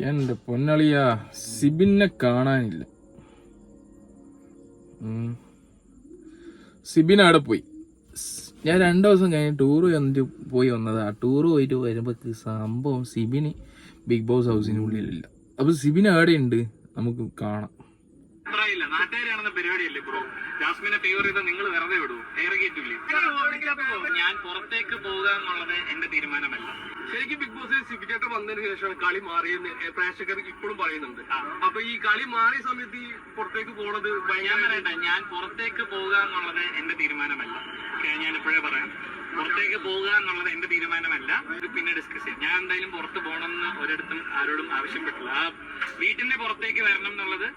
എന്റെ പൊന്നളിയ സിബിനെ കാണാനില്ല. സിബിൻ അവിടെ പോയി. ഞാൻ രണ്ടു ദിവസം കഴിഞ്ഞ് ടൂർ വന്നിട്ട് പോയി വന്നതാ. ടൂർ പോയിട്ട് വരുമ്പോ സംഭവം സിബിന് ബിഗ് ബോസ് ഹൗസിനുള്ളിലില്ല അപ്പൊ സിബിൻ അവിടെ ഉണ്ട് നമുക്ക് കാണാം. ജാസ്മിനെ ഫേവർ ചെയ്ത നിങ്ങൾ വെറുതെ വിടൂ ഞാൻ പുറത്തേക്ക് പോകുക എന്നുള്ളത് എന്റെ തീരുമാനമല്ല. ശരിക്കും ബിഗ് ബോസിൽ സിബിചേട്ടൻ വന്നതിന് ശേഷമാണ് കളി മാറിയെന്ന് പ്രേക്ഷകർ ഇപ്പോഴും പറയുന്നുണ്ട്. അപ്പൊ ഈ കളി മാറിയ സമയത്ത് ഈ പുറത്തേക്ക് പോണത് ഞാൻ പറയട്ടെ ഞാൻ പുറത്തേക്ക് പോകുക എന്നുള്ളത് എന്റെ തീരുമാനമല്ല. ഞാൻ ഇപ്പോഴേ പറയാം. പുറത്തേക്ക് പോകുക എന്നുള്ളത് എന്റെ തീരുമാനമല്ല. ഇത് പിന്നെ ഡിസ്കസ് ചെയ്യാം. ഞാൻ എന്തായാലും പുറത്ത് പോകണമെന്ന് ഒരിടത്തും ആരോടും ആവശ്യപ്പെട്ടില്ല. ആ വീട്ടിന്റെ പുറത്തേക്ക് വരണം എന്നുള്ളത്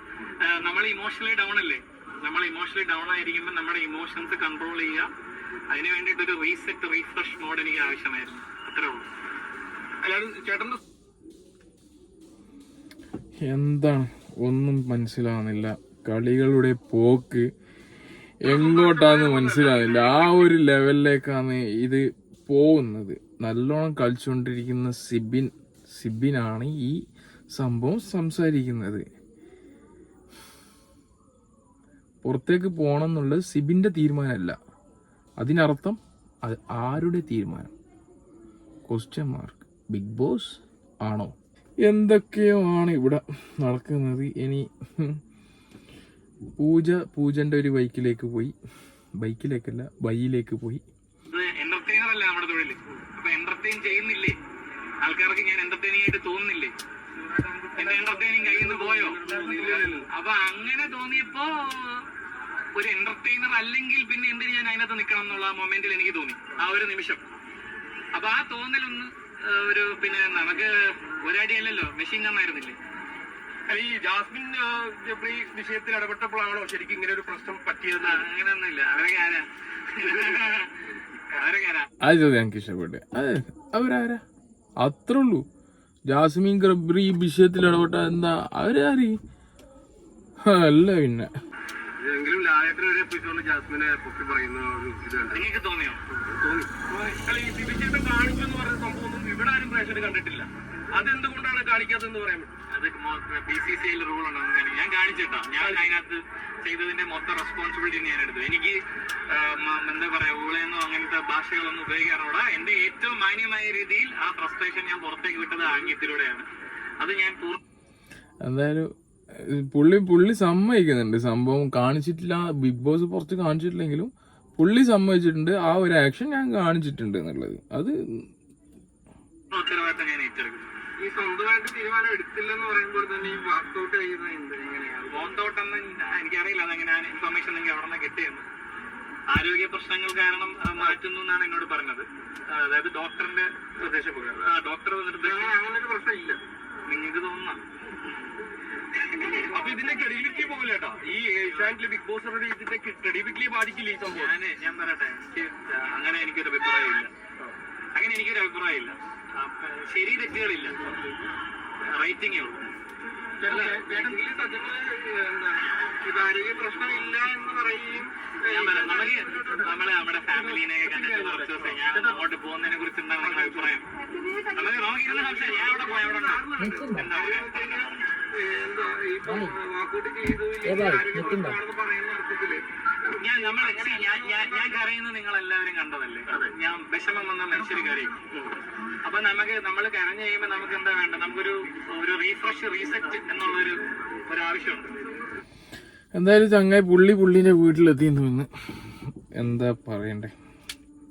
നമ്മൾ ഇമോഷണലി ഡൗൺ അല്ലേ? നമ്മൾ ഇമോഷണലി ഡൗൺ ആയിരിക്കുമ്പോൾ നമ്മുടെ ഇമോഷൻസ് കൺട്രോൾ ചെയ്യുക. അതിനു വേണ്ടിയിട്ട് ഒരു റീസെറ്റ് റീഫ്രഷ് മോഡ് എനിക്ക് ആവശ്യമായിരുന്നു. അത്രേ ഉള്ളൂ. എന്താണ്? ഒന്നും മനസ്സിലാവുന്നില്ല. കളികളുടെ പോക്ക് എങ്ങോട്ടാന്ന് മനസ്സിലാവുന്നില്ല. ആ ഒരു ലെവലിലേക്കാണ് ഇത് പോകുന്നത്. നല്ലോണം കളിച്ചുകൊണ്ടിരിക്കുന്ന സിബിൻ സിബിനാണ് ഈ സംഭവം സംസാരിക്കുന്നത്. പുറത്തേക്ക് പോകണം എന്നുള്ളത് സിബിന്റെ തീരുമാനമല്ല. അതിനർത്ഥം അത് ആരുടെ തീരുമാനം? ക്വസ്റ്റ്യൻ മാർക്ക് ബിഗ് ബോസ് ആണോ? എന്തൊക്കെയോ ആണ് ഇവിടെ നടക്കുന്നത്? ഇനി പൂജ പൂജന്റെ ഒരു ബൈക്കിലേക്ക് പോയി. ബൈക്കിലേക്കല്ല ബൈയിലേക്ക് പോയി. ഇത് എന്റർടൈനർ അല്ലേ നമ്മുടെ തൊഴിൽ അപ്പൊ എന്റർടൈൻ ചെയ്യുന്നില്ലേ? ആൾക്കാർക്ക് ഞാൻ എന്റർടൈനിങ് ആയിട്ട് തോന്നുന്നില്ലേ? എന്റെ എന്റർടൈനിങ് കയ്യിൽ നിന്ന് പോയോ? അപ്പൊ അങ്ങനെ തോന്നിയപ്പോ ഒരു എന്റർടൈനർ അല്ലെങ്കിൽ പിന്നെ എന്തിനു ഞാൻ അതിനകത്ത് നിൽക്കണം എന്നുള്ള മൊമെന്റിൽ എനിക്ക് തോന്നി. ആ ഒരു നിമിഷം. അപ്പൊ ആ തോന്നലൊന്ന് ഒരു പിന്നെ നമുക്ക് ഒരടിയല്ലല്ലോ മെഷീൻ കണ്ണായിരുന്നില്ലേ അല്ല, ഈ ജാസ്മിൻ ജബ്രി വിഷയത്തിൽ ഇടപെട്ടപ്പോഴാണോ ശരിക്കും ഇങ്ങനെ ഒരു പ്രശ്നം പറ്റിയത്? അങ്ങനെയൊന്നുമില്ല അവരൊക്കെ ആരാ അവരൊക്കെ ആരാ ആ ചോദ്യം എനിക്ക് ഇഷ്ടപ്പെട്ടു അവരാരാ? അത്രേ ഉള്ളൂ. ജാസ്മിൻ ഗ്രബ്രി ഈ വിഷയത്തിൽ ഇടപെട്ട എന്താ? അവരാരി? അല്ല പിന്നെ. എങ്കിലും ലാലേട്ടൻ ഒരു എപ്പിസോഡിൽ ജാസ്മിനെ പൊക്കി പറയുന്ന ഒരു ഇത് കണ്ടു. നിങ്ങൾക്ക് തോന്നിയോ? തോന്നി. അല്ല ഈ കാണിച്ചു എന്ന് പറയുന്ന സംഭവം ഒന്നും ഇവിടെ ആരും പ്രേക്ഷകർ കണ്ടിട്ടില്ല. അതെന്തുകൊണ്ടാണ് കാണിക്കാത്തതെന്ന് പറയാൻ അത് ബി സി സി ഐയിൽ റൂൾ ഉണ്ടെന്ന് ഞാൻ- കാണിച്ചിട്ടാ. ഞാൻ അതിനകത്ത് ചെയ്തതിന്റെ മൊത്തം റെസ്പോൺസിബിലിറ്റി ഞാൻ എടുത്തു. എനിക്ക് എന്താ പറയാ ഊളയെന്നോ അങ്ങനത്തെ ഭാഷകളൊന്നും ഉപയോഗിക്കാറോടാ എന്റെ ഏറ്റവും മാന്യമായ രീതിയിൽ ആ ഫ്രസ്ട്രേഷൻ ഞാൻ പുറത്തേക്ക് വിട്ടത് ആംഗ്യത്തിലൂടെയാണ് അത് ഞാൻ പൂർണ എന്തായാലും പുള്ളി പുള്ളി സമ്മതിക്കുന്നുണ്ട്. സംഭവം കാണിച്ചിട്ടില്ല ബിഗ് ബോസ് പുറത്ത് കാണിച്ചിട്ടില്ലെങ്കിലും പുള്ളി സമ്മതിച്ചിട്ടുണ്ട്. ആ ഒരു ആക്ഷൻ ഞാൻ കാണിച്ചിട്ടുണ്ട് എന്നുള്ളത്. അത് ഈ സ്വന്തമായിട്ട് തീരുമാനം എടുത്തില്ലെന്ന് പറയുമ്പോൾ തന്നെ ഈ വാക്കൗട്ട് ചെയ്യുന്നത് എന്ത് എങ്ങനെയാണ് ബോന്തോട്ടെന്ന് എനിക്കറിയില്ല. അതെങ്ങനെ ഇൻഫർമേഷൻ എനിക്ക് നിന്ന് കിട്ടിയെന്ന്. ആരോഗ്യ പ്രശ്നങ്ങൾ കാരണം മാറ്റുന്നു എന്നാണ് എന്നോട് പറഞ്ഞത്. അതായത് ഡോക്ടറിന്റെ നിർദ്ദേശപ്രകാരം. ഡോക്ടർ നിർദ്ദേശം അങ്ങനെ ഒരു പ്രശ്നം ഇല്ല നിങ്ങൾക്ക് തോന്നുന്ന? അപ്പൊ ഇതിന്റെ ക്രെഡിബിലിറ്റി പോകില്ല കേട്ടോ. ഈ ഏഷ്യാനെറ്റിലെ ബിഗ് ബോസ് ഇതിന്റെ ക്രെഡിബിലിറ്റി ബാധിക്കില്ല ഈ സംഭവം? ഞാൻ ഞാൻ പറയട്ടെ എനിക്ക് അങ്ങനെ എനിക്കൊരു അഭിപ്രായമില്ല അങ്ങനെ എനിക്കൊരു അഭിപ്രായമില്ല ശരി തെറ്റുകളില്ല. റേറ്റിംഗേ ഉള്ളൂ. ഇത് ആരോഗ്യ പ്രശ്നമില്ല എന്ന് പറയുകയും നമുക്ക് നമ്മൾ നമ്മുടെ ഫാമിലിനെയൊക്കെ കണ്ടിട്ട് കുറച്ച് ദിവസം ഞാൻ അങ്ങോട്ട് പോകുന്നതിനെ കുറിച്ച് എന്താണ് നിങ്ങളുടെ അഭിപ്രായം നമുക്ക് നോക്കിയിരുന്ന സംശയം ഞാൻ അവിടെ പോയ അവിടെ. എന്താ? ഞാൻ നമ്മൾ ഞാൻ ഞാൻ ഞാൻ കരയുന്നത് നിങ്ങൾ എല്ലാവരും കണ്ടതല്ലേ ഞാൻ വിഷമം വന്ന മനുഷ്യർ കരയും. അപ്പൊ നമുക്ക് നമ്മൾ കരഞ്ഞു കഴിയുമ്പോൾ നമുക്ക് എന്താ വേണ്ട നമുക്കൊരു ഒരു റീഫ്രഷ് റീസെറ്റ് എന്നുള്ളൊരു ഒരു ആവശ്യമുണ്ട് എന്തായാലും ചങ്ങായി പുള്ളി പുള്ളിന്റെ വീട്ടിലെത്തിയെന്ന് തോന്നുന്നു. എന്താ പറയണ്ടേ?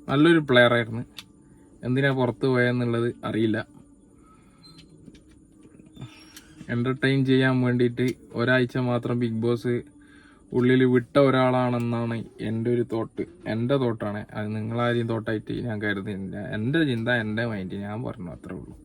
നല്ലൊരു പ്ലെയർ ആയിരുന്നു. എന്തിനാ പുറത്ത് പോയെന്നുള്ളത് അറിയില്ല. എന്റർടൈൻ ചെയ്യാൻ വേണ്ടിയിട്ട് ഒരാഴ്ച മാത്രം ബിഗ് ബോസ് ഉള്ളിൽ വിട്ട ഒരാളാണെന്നാണ് എന്റെ ഒരു തോട്ട് എന്റെ തോട്ടാണ് അത് നിങ്ങളാരെയും തോട്ടായിട്ട് ഞാൻ കരുതുന്നില്ല. എന്റെ ചിന്ത എന്റെ മൈൻഡ് ഞാൻ പറഞ്ഞു അത്രേ ഉള്ളൂ.